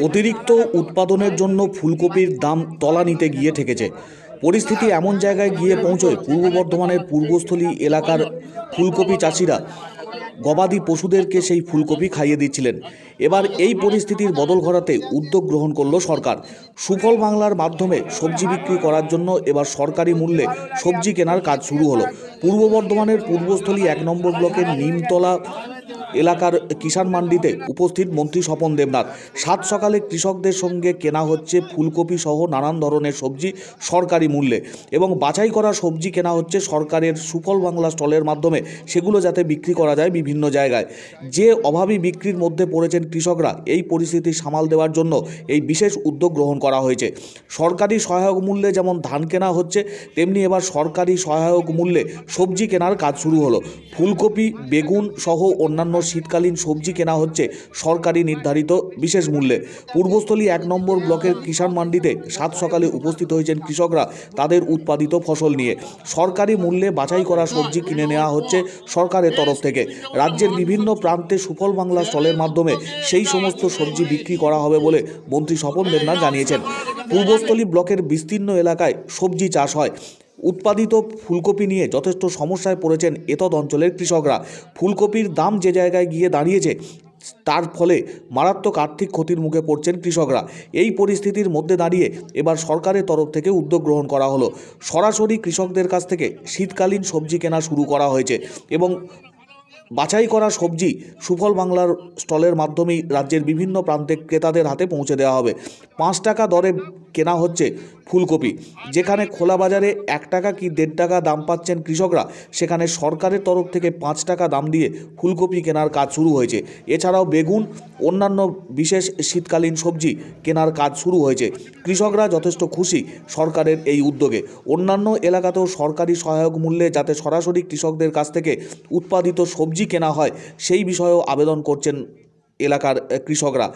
অতিরিক্ত উৎপাদনের জন্য ফুলকপির দাম তলানিতে গিয়ে ঠেকেছে। পরিস্থিতি এমন জায়গায় গিয়ে পৌঁছয় পূর্ব বর্ধমানের পূর্বস্থলী এলাকার ফুলকপি চাষিরা। গবাদি পশুদেরকে সেই ফুলকপি খাইয়ে দিচ্ছিলেন। এবার এই পরিস্থিতির বদল ঘটাতে উদ্যোগ গ্রহণ করল সরকার। সুফল বাংলার মাধ্যমে সবজি বিক্রি করার জন্য এবার সরকারি মূল্যে সবজি কেনার কাজ শুরু হলো। পূর্ব বর্ধমানের পূর্বস্থলী এক নম্বর ব্লকের নিমতলা এলাকার কিষাণ মান্ডিতে উপস্থিত মন্ত্রী স্বপন দেবনাথ। সাত সকালে কৃষকদের সঙ্গে কেনা হচ্ছে ফুলকপি সহ নানান ধরনের সবজি সরকারি মূল্যে এবং বাছাই করা সবজি কেনা হচ্ছে সরকারের সুফল বাংলা স্টলের মাধ্যমে। সেগুলো যাতে বিক্রি করা যায় বিভিন্ন জায়গায়। যে অভাবী বিক্রির মধ্যে পড়েছেন কৃষকরা, এই পরিস্থিতি সামাল দেওয়ার জন্য এই বিশেষ উদ্যোগ গ্রহণ করা হয়েছে। সরকারি সহায়ক মূল্যে যেমন ধান কেনা হচ্ছে, তেমনি এবার সরকারি সহায়ক মূল্যে সবজি কেনার কাজ শুরু হলো। ফুলকপি, বেগুন সহ অন্যান্য শীতকালীন সবজি কেনা হচ্ছে সরকারি নির্ধারিত বিশেষ মূল্যে। পূর্বস্থলী এক নম্বর ব্লকের কিষাণ মান্ডিতে সাত সকালে উপস্থিত হয়েছেন কৃষকরা তাদের উৎপাদিত ফসল নিয়ে। সরকারি মূল্যে বাছাই করা সবজি কিনে নেওয়া হচ্ছে সরকারের তরফ থেকে। রাজ্যের বিভিন্ন প্রান্তে সুফল বাংলা স্টলের মাধ্যমে সেই সমস্ত সবজি বিক্রি করা হবে বলে মন্ত্রী স্বপন দেবনাথ জানিয়েছেন। পূর্বস্থলী ব্লকের বিস্তীর্ণ এলাকায় সবজি চাষ হয়। উৎপাদিত ফুলকপি নিয়ে যথেষ্ট সমস্যায় পড়েছেন এতদ অঞ্চলের কৃষকরা। ফুলকপির দাম যে জায়গায় গিয়ে দাঁড়িয়েছে, তার ফলে মারাত্মক আর্থিক ক্ষতির মুখে পড়ছেন কৃষকরা। এই পরিস্থিতির মধ্যে দাঁড়িয়ে এবার সরকারের তরফ থেকে উদ্যোগ গ্রহণ করা হলো। সরাসরি কৃষকদের কাছ থেকে শীতকালীন সবজি কেনা শুরু করা হয়েছে এবং বাছাই করা সবজি সুফল বাংলার স্টলের মাধ্যমেই রাজ্যের বিভিন্ন প্রান্তে ক্রেতাদের হাতে পৌঁছে দেওয়া হবে। পাঁচ টাকা দরে কেনা হচ্ছে ফুলকপি। যেখানে খোলা বাজারে এক টাকা কি দেড় টাকা দাম পাচ্ছেন কৃষকরা, সেখানে সরকারের তরফ থেকে পাঁচ টাকা দাম দিয়ে ফুলকপি কেনার কাজ শুরু হয়েছে। এছাড়াও বেগুন, অন্যান্য বিশেষ শীতকালীন সবজি কেনার কাজ শুরু হয়েছে। কৃষকরা যথেষ্ট খুশি সরকারের এই উদ্যোগে। অন্যান্য এলাকাতেও সরকারি সহায়ক মূল্যে যাতে সরাসরি কৃষকদের কাছ থেকে উৎপাদিত সবজি কেনা হয়, সেই বিষয়েও আবেদন করছেন এলাকার কৃষকরা।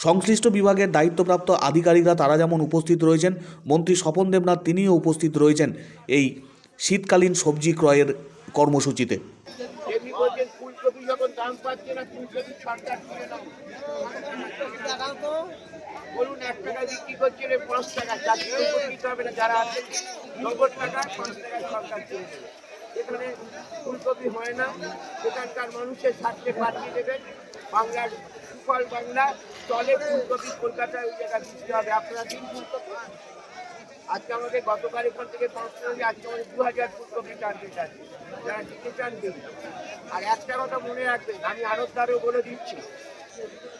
সংশ্লিষ্ট বিভাগের দায়িত্বপ্রাপ্ত আধিকারিকরা তারা যেমন উপস্থিত রয়েছেন মন্ত্রী স্বপন দেবনাথ তিনিও উপস্থিত রয়েছেন এই শীতকালীন সবজি ক্রয়ের কর্মসূচিতে হয় বাংলার সুফল বাংলা চলে ফুলকপি কলকাতায় ওই জায়গায় দিতে হবে। আপনারা দিন ফুলকপি? আজকে আমাদের গতকাল এখান থেকে পাঁচশো আজকে আমাদের দু হাজার ফুলকপি টার্গেট আছে। যারা দিতে চান আর একটা কথা মনে রাখবেন, আমি আরবদারও বলে দিচ্ছি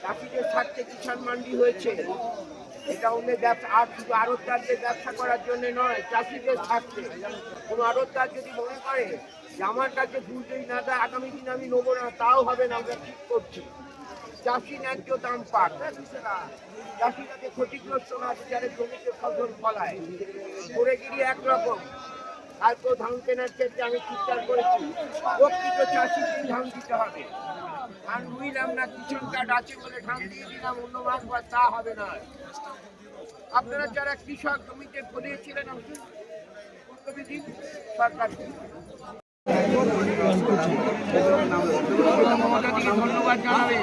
চাষিদের স্বার্থে কিষাণ মান্ডি হয়েছে। এটা অন্য ব্যবসা, আর শুধু আড়তদারদের ব্যবসা করার জন্য নয়, চাষিদের স্বার্থে। কোনো আড়তদার যদি মনে করে যে আমার কাছে দুধ যদি না দেয়, আগামী দিন আমি নেব না, তাও হবে না, আমরা ঠিক করছি। চাষি ন্যায্য দাম পাক। চাষি যাতে ক্ষতিগ্রস্ত না যারা জমিতে ফসল ফলায়। করে গিয়ে একরকম। আর কেউ ধান কেনার ক্ষেত্রে আমি চিন্তা করেছি, প্রকৃত চাষিকে ধান দিতে হবে। ধান বুঝলাম না কিচেন কার্ড আছে বলে ধান দিয়ে দিলাম, অন্য মাস বা তা হবে না। আপনারা যারা কৃষক জমিতে ফলিয়েছিলেন সরকার ধন্যবাদ জানাবে।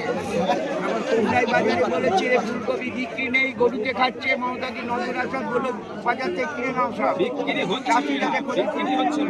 আমার কুমড়াই বাজারে বলেছে রে ফুলকপি বিক্রি নেই গরুকে খাচ্ছে মমতাদি নজর আসাদ বলে বাজার থেকে কিনে নাও সব। বিক্রি হচ্ছে